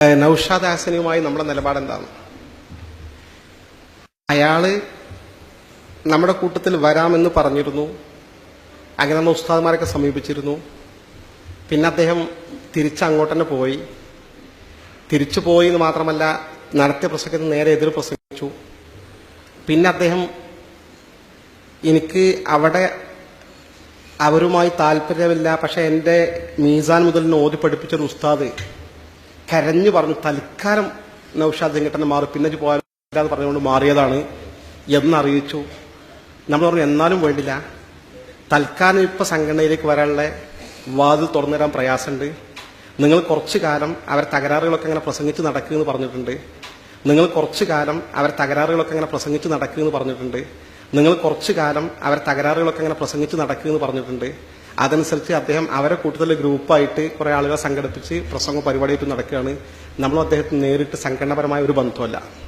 നൗഷാദ് ഹാസനുമായി നമ്മുടെ നിലപാട് എന്താണ് അയാൾ നമ്മുടെ കൂട്ടത്തിൽ വരാമെന്ന് പറഞ്ഞിരുന്നു. അങ്ങനെ നമ്മൾ ഉസ്താദ്മാരൊക്കെ സമീപിച്ചിരുന്നു. പിന്നെ അദ്ദേഹം തിരിച്ചങ്ങോട്ട് തന്നെ പോയി. തിരിച്ചു പോയി എന്ന് മാത്രമല്ല നടത്തിയ പ്രസംഗത്തിന് നേരെ എതിർ പ്രസംഗിച്ചു. പിന്നെ അദ്ദേഹം എനിക്ക് അവിടെ അവരുമായി താല്പര്യമില്ല പക്ഷെ എന്റെ മീസാൻ മുതലിന് ഓതി പഠിപ്പിച്ചൊരു ഉസ്താദ്. കരഞ്ഞു പറഞ്ഞു തൽക്കാലം നൌഷാദ് ഇങ്ങോട്ട് മാറി. പിന്നെ പോകാൻ പറഞ്ഞുകൊണ്ട് മാറിയതാണ് എന്നറിയിച്ചു. നമ്മൾ പറഞ്ഞു എന്നാലും വേണ്ടില്ല. തൽക്കാലം ഇപ്പൊ സംഘടനയിലേക്ക് വരാനുള്ള വാതിൽ തുറന്നു തരാൻ പ്രയാസമുണ്ട്. നിങ്ങൾ കുറച്ചു കാലം അവർ തകരാറുകളൊക്കെ അങ്ങനെ പ്രസംഗിച്ച് നടക്കുമെന്ന് പറഞ്ഞിട്ടുണ്ട്. നിങ്ങൾ കുറച്ചു കാലം അവർ തകരാറുകളൊക്കെ അങ്ങനെ പ്രസംഗിച്ച് നടക്കുമെന്ന് പറഞ്ഞിട്ടുണ്ട്. നിങ്ങൾ കുറച്ചു കാലം അവർ തകരാറുകളൊക്കെ അങ്ങനെ പ്രസംഗിച്ച് നടക്കുമെന്ന് പറഞ്ഞിട്ടുണ്ട്. അതനുസരിച്ച് അദ്ദേഹം അവരെ കൂട്ടത്തിലെ ഗ്രൂപ്പായിട്ട് കുറെ ആളുകളെ സംഘടിപ്പിച്ച് പ്രസംഗ പരിപാടിയായിട്ട് നടക്കുകയാണ്. നമ്മളും അദ്ദേഹത്തിന് നേരിട്ട് സംഘടനാപരമായ ഒരു ബന്ധമല്ല